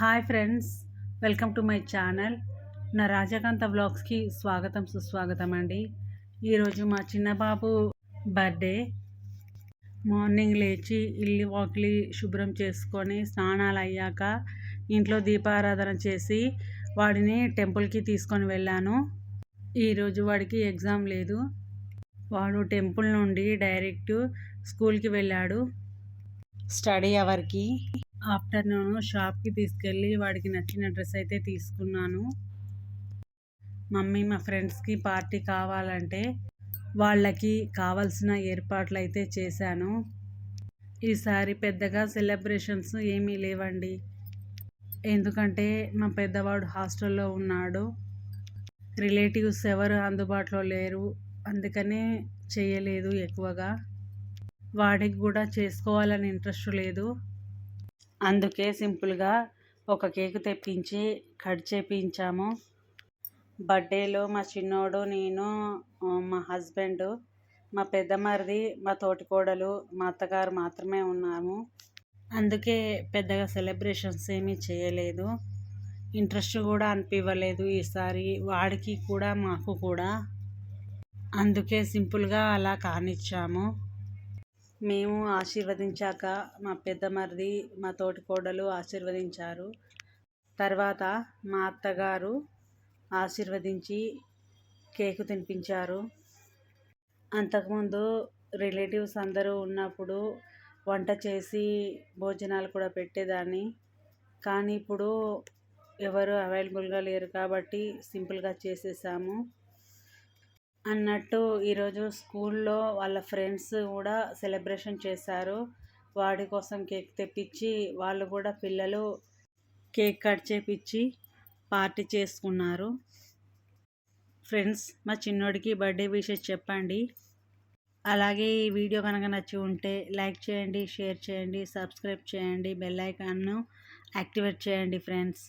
Hi friends welcome to my channel. నా రాజకాంత వ్లాగ్స్కి స్వాగతం సుస్వాగతం అండి. ఈరోజు మా చిన్నబాబు బర్త్డే. మార్నింగ్ లేచి ఇల్లు వాకిలి శుభ్రం చేసుకొని స్నానాలు అయ్యాక ఇంట్లో దీపారాధన చేసి వాడిని టెంపుల్కి తీసుకొని వెళ్ళాను. ఈరోజు వాడికి ఎగ్జామ్ లేదు. వాడు టెంపుల్ నుండి డైరెక్ట్ స్కూల్కి వెళ్ళాడు. స్టడీ అవర్కి ఆఫ్టర్నూన్ షాప్కి తీసుకెళ్ళి వాడికి నచ్చిన డ్రెస్ అయితే తీసుకున్నాను. మమ్మీ మా ఫ్రెండ్స్కి పార్టీ కావాలంటే వాళ్ళకి కావాల్సిన ఏర్పాట్లు అయితే చేశాను. ఈసారి పెద్దగా సెలబ్రేషన్స్ ఏమీ లేవండి. ఎందుకంటే మా పెద్దవాడు హాస్టల్లో ఉన్నాడు. రిలేటివ్స్ ఎవరు అందుబాటులో లేరు. అందుకనే చేయలేదు ఎక్కువగా. వాడికి కూడా చేసుకోవాలని ఇంట్రెస్ట్ లేదు. అందుకే సింపుల్గా ఒక కేక్ తెప్పించి కట్ చేపించాము. బర్త్డేలో మా చిన్నోడు నేను మా హస్బెండ్ మా పెద్దమరిది మా తోటికోడలు మా అత్తగారు మాత్రమే ఉన్నాము. అందుకే పెద్దగా సెలబ్రేషన్స్ ఏమీ చేయలేదు. ఇంట్రెస్ట్ కూడా అనిపించలేదు ఈసారి వాడికి కూడా మాకు కూడా. అందుకే సింపుల్గా అలా కానిచ్చాము. మేము ఆశీర్వదించాక మా పెద్దమరిది మా తోటి కోడలు ఆశీర్వదించారు. తర్వాత మా అత్తగారు ఆశీర్వదించి కేకు తినిపించారు. అంతకుముందు రిలేటివ్స్ అందరూ ఉన్నప్పుడు వంట చేసి భోజనాలు కూడా పెట్టేదాన్ని. కానీ ఇప్పుడు ఎవరు అవైలబుల్గా లేరు కాబట్టి సింపుల్గా చేసేసాము. అన్నట్టు ఈరోజు స్కూల్లో వాళ్ళ ఫ్రెండ్స్ కూడా సెలబ్రేషన్ చేశారు. వాడి కోసం కేక్ తెప్పించి వాళ్ళు కూడా పిల్లలు కేక్ కట్ చేపించి పార్టీ చేసుకున్నారు. ఫ్రెండ్స్ మా చిన్నోడికి బర్త్డే విషెస్ చెప్పండి. అలాగే ఈ వీడియో కనుక నచ్చి ఉంటే లైక్ చేయండి షేర్ చేయండి సబ్స్క్రైబ్ చేయండి బెల్ ఐకాన్ను యాక్టివేట్ చేయండి ఫ్రెండ్స్.